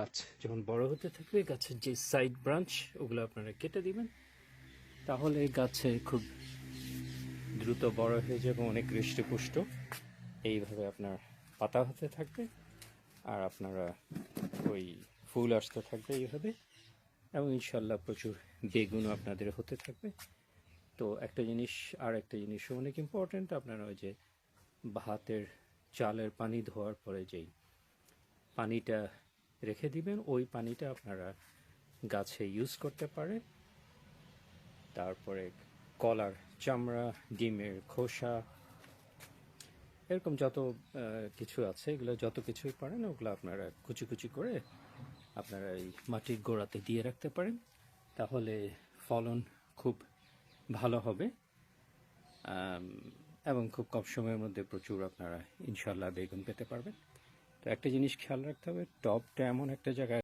গাছ যখন বড় হতে থাকবে, গাছের যে সাইড ব্রাঞ্চ ওগুলো আপনারা কেটে দিবেন। তাহলে গাছে খুব দ্রুত বড় হয়ে যাবে, অনেক হৃষ্টপুষ্ট। এইভাবে আপনার পাতা হতে থাকবে, আর আপনারা ওই ফুল আসতে থাকবে এইভাবে। এবং ইনশাল্লাহ প্রচুর বেগুনও আপনাদের হতে থাকবে। তো একটা জিনিস, আর একটা জিনিসও অনেক ইম্পর্ট্যান্ট আপনারা ওই যে ভাতের চালের পানি ধোয়ার পরে যেই পানিটা রেখে দিবেন। ওই পানিটা আপনারা গাছে ইউজ করতে পারেন। তারপরে কলার, চামড়া, ডিমের খোসা, এরকম যত কিছু আছে, এগুলো যত কিছুই পারেন, ওগুলো আপনারা কুচি কুচি করে আপনারা এই মাটির গোড়াতে দিয়ে রাখতে পারেন। তাহলে ফলন খুব ভালো হবে। এবং খুব কম সময়ের মধ্যে প্রচুর আপনারা ইনশাল্লাহ বেগুন পেতে পারবেন। তো একটা জিনিস খেয়াল রাখতে হবে টপটা এমন একটা জায়গায়